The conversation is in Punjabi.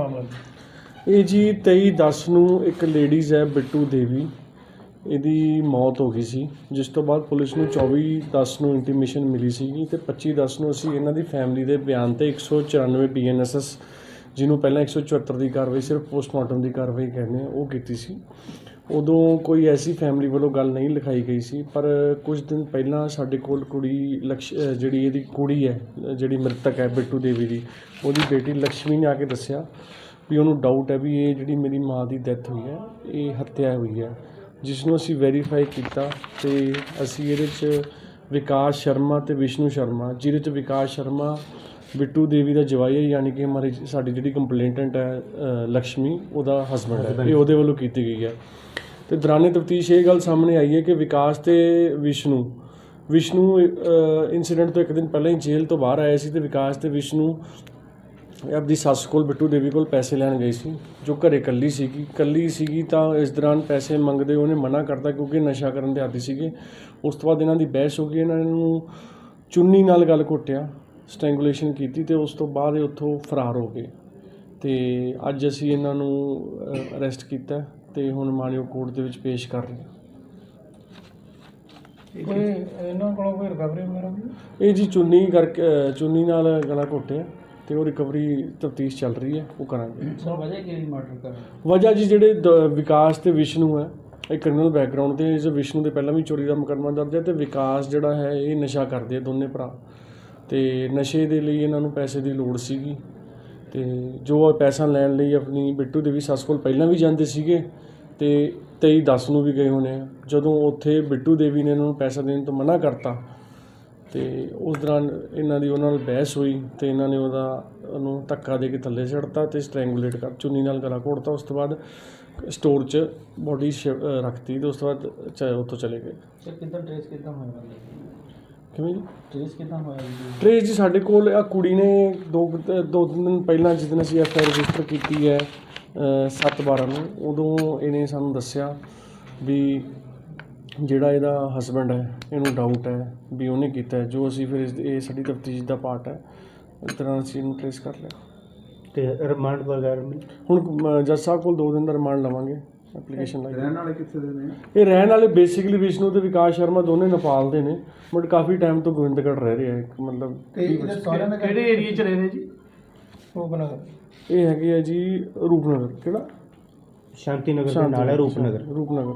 ਮਾਮਲਾ ਇਹ ਜੀ 23 10 ਨੂੰ ਇੱਕ ਲੇਡੀਜ਼ ਹੈ, ਬਿੱਟੂ ਦੇਵੀ। ਇਹਦੀ ਮੌਤ ਹੋ ਗਈ ਸੀ। ਜਿਸ ਤੋਂ ਬਾਅਦ ਪੁਲਿਸ ਨੂੰ 24 10 ਨੂੰ ਇੰਟੀਮੇਸ਼ਨ ਮਿਲੀ ਸੀਗੀ ਤੇ 25 10 ਨੂੰ ਅਸੀਂ ਇਹਨਾਂ ਦੀ ਫੈਮਿਲੀ ਦੇ ਬਿਆਨ ਤੇ 194 ਬੀਐਨਐਸਐਸ ਜਿਹਨੂੰ ਪਹਿਲਾਂ 174 ਦੀ ਕਾਰਵਾਈ, ਸਿਰਫ ਪੋਸਟਮਾਰਟਮ ਦੀ ਕਾਰਵਾਈ ਕਹਿੰਦੇ ਆ ਉਹ ਕੀਤੀ ਸੀ। ਉਦੋਂ ਕੋਈ ਐਸੀ ਫੈਮਿਲੀ ਵੱਲੋਂ ਗੱਲ ਨਹੀਂ ਲਿਖਾਈ ਗਈ ਸੀ ਪਰ ਕੁਝ ਦਿਨ ਪਹਿਲਾਂ ਸਾਡੇ ਕੋਲ ਕੁੜੀ ਲਕਸ਼ ਜਿਹੜੀ ਇਹਦੀ ਕੁੜੀ ਹੈ ਜਿਹੜੀ ਮ੍ਰਿਤਕ ਹੈ ਬਿੱਟੂ ਦੇਵੀ ਦੀ ਉਹਦੀ ਬੇਟੀ ਲక్ష్ਮੀ ਨੇ ਆ ਕੇ ਦੱਸਿਆ ਵੀ ਉਹਨੂੰ ਡਾਊਟ ਹੈ ਵੀ ਇਹ ਜਿਹੜੀ ਮੇਰੀ ਮਾਂ ਦੀ ਡੈਥ ਹੋਈ ਹੈ ਇਹ ਹੱਤਿਆ ਹੋਈ ਹੈ। ਜਿਸ ਨੂੰ ਅਸੀਂ ਵੈਰੀਫਾਈ ਕੀਤਾ ਤੇ ਅਸੀਂ ਇਹਦੇ 'ਚ ਵਿਕਾਸ ਸ਼ਰਮਾ ਤੇ ਵਿਸ਼ਨੂ ਸ਼ਰਮਾ ਜਿਹਦੇ 'ਚ ਵਿਕਾਸ ਸ਼ਰਮਾ ਬਿੱਟੂ ਦੇਵੀ ਦਾ ਜਵਾਈ ਹੈ ਯਾਨੀ ਕਿ ਹਮਾਰੀ ਸਾਡੀ ਜਿਹੜੀ ਕੰਪਲੇਂਟੈਂਟ ਹੈ ਲక్ష్ਮੀ ਉਹਦਾ ਹਸਬੰਡ ਹੈ ਇਹ ਉਹਦੇ ਵੱਲੋਂ ਕੀਤੀ ਗਈ ਹੈ। ਤੇ ਦੌਰਾਨੇ ਤਫਤੀਸ਼ ਇਹ ਗੱਲ ਸਾਹਮਣੇ ਆਈ ਹੈ ਕਿ ਵਿਕਾਸ ਤੇ ਵਿਸ਼ਨੂੰ ਵਿਸ਼ਨੂੰ ਇਨਸੀਡੈਂਟ ਤੋਂ ਇੱਕ ਦਿਨ ਪਹਿਲਾਂ ਹੀ ਜੇਲ੍ਹ ਤੋਂ ਬਾਹਰ ਆਇਆ ਸੀ ਤੇ ਵਿਕਾਸ ਤੇ ਵਿਸ਼ਨੂੰ ਆਪਦੀ ਸੱਸ ਕੋਲ, ਬਿੱਟੂ ਦੇਵੀ ਕੋਲ ਪੈਸੇ ਲੈਣ ਗਈ ਸੀ, ਜੋ ਘਰੇ ਇਕੱਲੀ ਸੀਗੀ। ਇਕੱਲੀ ਸੀਗੀ ਤਾਂ ਇਸ ਦੌਰਾਨ ਪੈਸੇ ਮੰਗਦੇ ਉਹਨੇ ਮਨਾ ਕਰਤਾ ਕਿਉਂਕਿ ਨਸ਼ਾ ਕਰਨ ਦੇ ਆਦੀ ਸੀਗੇ। ਉਸ ਤੋਂ ਬਾਅਦ ਇਹਨਾਂ ਦੀ ਬਹਿਸ ਹੋ ਗਈ, ਇਹਨਾਂ ਨੂੰ ਚੁੰਨੀ ਨਾਲ ਗੱਲ ਘੁੱਟਿਆ ਸਟ੍ਰੈਂਗੂਲੇਸ਼ਨ ਕੀਤੀ ਤੇ ਉਸ ਤੋਂ ਬਾਅਦ ਇਹ ਉੱਥੋਂ ਫਰਾਰ ਹੋ ਗਏ। ਤੇ ਅੱਜ ਅਸੀਂ ਇਹਨਾਂ ਨੂੰ ਅਰੈਸਟ ਕੀਤਾ ਤੇ ਹੁਣ ਮਾਣਿਓ ਕੋਰਟ ਦੇ ਵਿੱਚ ਪੇਸ਼ ਕਰ ਰਹੇ ਹਾਂ। ਕੋਈ ਇਹਨਾਂ ਕੋਲੋਂ ਕੋਈ ਰਿਕਵਰੀ ਵਗੈਰਾ ਇਹ ਜੀ ਚੁੰਨੀ ਕਰਕੇ ਚੁੰਨੀ ਨਾਲ ਗਲਾ ਘੁੱਟਿਆ ਤੇ ਉਹ ਰਿਕਵਰੀ ਤਫਤੀਸ਼ ਚੱਲ ਰਹੀ ਹੈ ਉਹ ਕਰਾਂਗੇ। ਸਰ ਵਜ੍ਹਾ ਕੀ ਮਰਡਰ ਕਰ ਵਜ੍ਹਾ ਜੀ ਜਿਹੜੇ ਦ- ਵਿਕਾਸ ਤੇ ਵਿਸ਼ਨੂੰ ਹੈ ਇਹ ਕ੍ਰਿਮੀਨਲ ਬੈਕਗ੍ਰਾਉਂਡ ਤੇ ਇਸ ਵਿਸ਼ਨੂੰ ਦੇ ਪਹਿਲਾਂ ਵੀ ਚੋਰੀ ਦਾ ਮੁਕੱਦਮਾ ਦਰਜ ਹੈ ਤੇ ਵਿਕਾਸ ਜਿਹੜਾ ਹੈ ਇਹ ਨਸ਼ਾ ਕਰਦੇ ਆ ਦੋਨੇ ਭਰਾ। ਤੇ ਨਸ਼ੇ ਦੇ ਲਈ ਇਹਨਾਂ ਨੂੰ ਪੈਸੇ ਦੀ ਲੋੜ ਸੀਗੀ। ਤੇ ਜੋ ਇਹ ਪੈਸਾ ਲੈਣ ਲਈ ਆਪਣੀ ਬਿੱਟੂ ਦੇਵੀ ਸੱਸ ਕੋਲ ਪਹਿਲਾਂ ਵੀ ਜਾਂਦੇ ਸੀਗੇ ਤੇ 23 10 ਨੂੰ ਵੀ ਗਏ ਹੋਣੇ ਆ। ਜਦੋਂ ਉੱਥੇ ਬਿੱਟੂ ਦੇਵੀ ਨੇ ਇਹਨਾਂ ਨੂੰ ਪੈਸਾ ਦੇਣ ਤੋਂ ਮਨਾ ਕਰਤਾ ਤੇ ਉਸ ਦੌਰਾਨ ਇਹਨਾਂ ਦੀ ਉਹਨਾਂ ਨਾਲ ਬਹਿਸ ਹੋਈ ਤੇ ਇਹਨਾਂ ਨੇ ਉਹਦਾ ਉਹਨੂੰ ਧੱਕਾ ਦੇ ਕੇ ਥੱਲੇ ਛੱਡਤਾ ਤੇ ਸਟ੍ਰੈਂਗੂਲੇਟ ਕਰ, ਚੁੰਨੀ ਨਾਲ ਗਲਾ ਘੋੜਤਾ, ਉਸ ਤੋਂ ਬਾਅਦ ਸਟੋਰ 'ਚ ਬੋਡੀ ਰੱਖਤੀ ਤੇ ਉਸ ਤੋਂ ਬਾਅਦ ਚ- ਉੱਥੋਂ ਚਲੇ ਗਏ। ਸਰ ਕਿੱਦਾਂ ਟ੍ਰੇਸ ਕਿੱਦਾਂ ਹੋਇਆ? ਕਿਵੇਂ ਜੀ? ਟ੍ਰੇਸ ਕਿੱਦਾਂ ਹੋਇਆ ਜੀ? ਟ੍ਰੇਸ ਜੀ ਸਾਡੇ ਕੋਲ ਆ ਕੁੜੀ ਨੇ ਦੋ ਦੋ ਤਿੰਨ ਦਿਨ ਪਹਿਲਾਂ ਜਿਸ ਦਿਨ ਅਸੀਂ ਐਫ ਆਈ ਰਜਿਸਟਰ ਕੀਤੀ ਹੈ 7 12 ਨੂੰ ਉਦੋਂ ਇਹਨੇ ਸਾਨੂੰ ਦੱਸਿਆ ਵੀ ਜਿਹੜਾ ਇਹਦਾ ਹਸਬੰਡ ਹੈ ਇਹਨੂੰ ਡਾਊਟ ਹੈ ਵੀ ਉਹਨੇ ਕੀਤਾ। ਜੋ ਅਸੀਂ ਫਿਰ ਇਸ- ਇਹ ਸਾਡੀ ਤਫਤੀਸ਼ ਦਾ ਪਾਰਟ ਹੈ ਇਸ ਤਰ੍ਹਾਂ ਅਸੀਂ ਇਹਨੂੰ ਟ੍ਰੇਸ ਕਰ ਲਿਆ। ਤੇ ਰਿਮਾਂਡ ਵਗੈਰਾ ਮਿਲ? ਹੁਣ ਜੱਜ ਸਾਹਿਬ ਕੋਲ 2 ਦਿਨ ਦਾ ਰਿਮਾਂਡ ਲਵਾਂਗੇ। ਐਪਲੀਕੇਸ਼ਨ ਲਾਈ ਰਹਿਣ ਵਾਲੇ ਕਿੱਥੇ ਦੇ ਨੇ? ਇਹ ਰਹਿਣ ਵਾਲੇ ਬੇਸਿਕਲੀ ਵਿਸ਼ਨੂੰ ਤੇ ਵਿਕਾਸ ਸ਼ਰਮਾ ਦੋਨੇ ਨੇਪਾਲ ਦੇ ਨੇ ਬਟ ਕਾਫੀ ਟਾਈਮ ਤੋਂ ਗੋਬਿੰਦਗੜ੍ਹ ਰਹਿ ਰਹੇ ਆ ਇੱਕ ਮਤਲਬ ਤੇ ਇਹਦੇ ਸਾਰਿਆਂ ਦਾ ਕਿਹੜੇ ਏਰੀਆ 'ਚ ਰਹਿੰਦੇ ਜੀ? ਰੂਪਨਗਰ। ਇਹ ਹੈਗੇ ਆ ਜੀ ਰੂਪਨਗਰ ਕਿਹੜਾ? ਸ਼ਾਂਤੀ ਨਗਰ ਦੇ ਨਾਲ ਹੈ ਰੂਪਨਗਰ। ਰੂਪਨਗਰ।